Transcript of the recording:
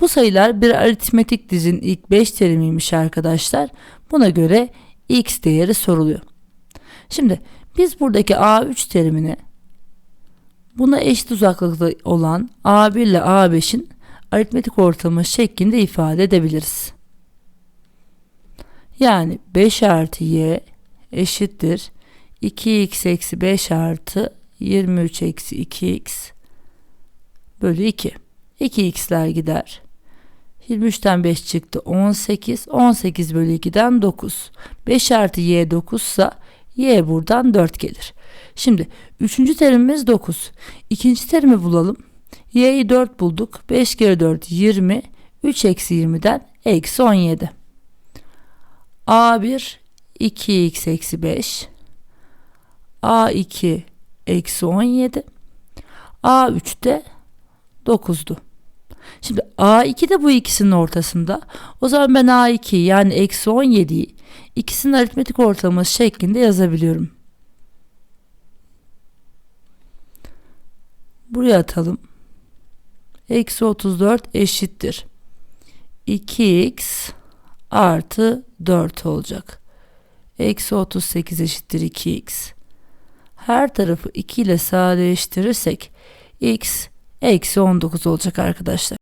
Bu sayılar bir aritmetik dizin ilk 5 terimiymiş arkadaşlar. Buna göre x değeri soruluyor. Şimdi biz buradaki A3 terimini buna eşit uzaklıkta olan A1 ile A5'in aritmetik ortamı şeklinde ifade edebiliriz. Yani 5 artı y eşittir 2x eksi 5 artı 23 eksi 2x bölü 2. 2x'ler gider. 23'ten 5 çıktı 18. 18 bölü 2'den 9. 5 artı y 9 ise y buradan 4 gelir. Şimdi üçüncü terimimiz 9. İkinci terimi bulalım. y'yi 4 bulduk. 5 kere 4 20. 3 eksi 20'den eksi 17. a1 2x eksi 5. a2 eksi 17. a3 de 9'du. Şimdi A2 de bu ikisinin ortasında. O zaman ben A2 yani eksi 17'yi ikisinin aritmetik ortalaması şeklinde yazabiliyorum. Buraya atalım. Eksi 34 eşittir. 2x artı 4 olacak. Eksi 38 eşittir 2x. Her tarafı 2 ile sadeleştirirsek x eksi 19 olacak arkadaşlar.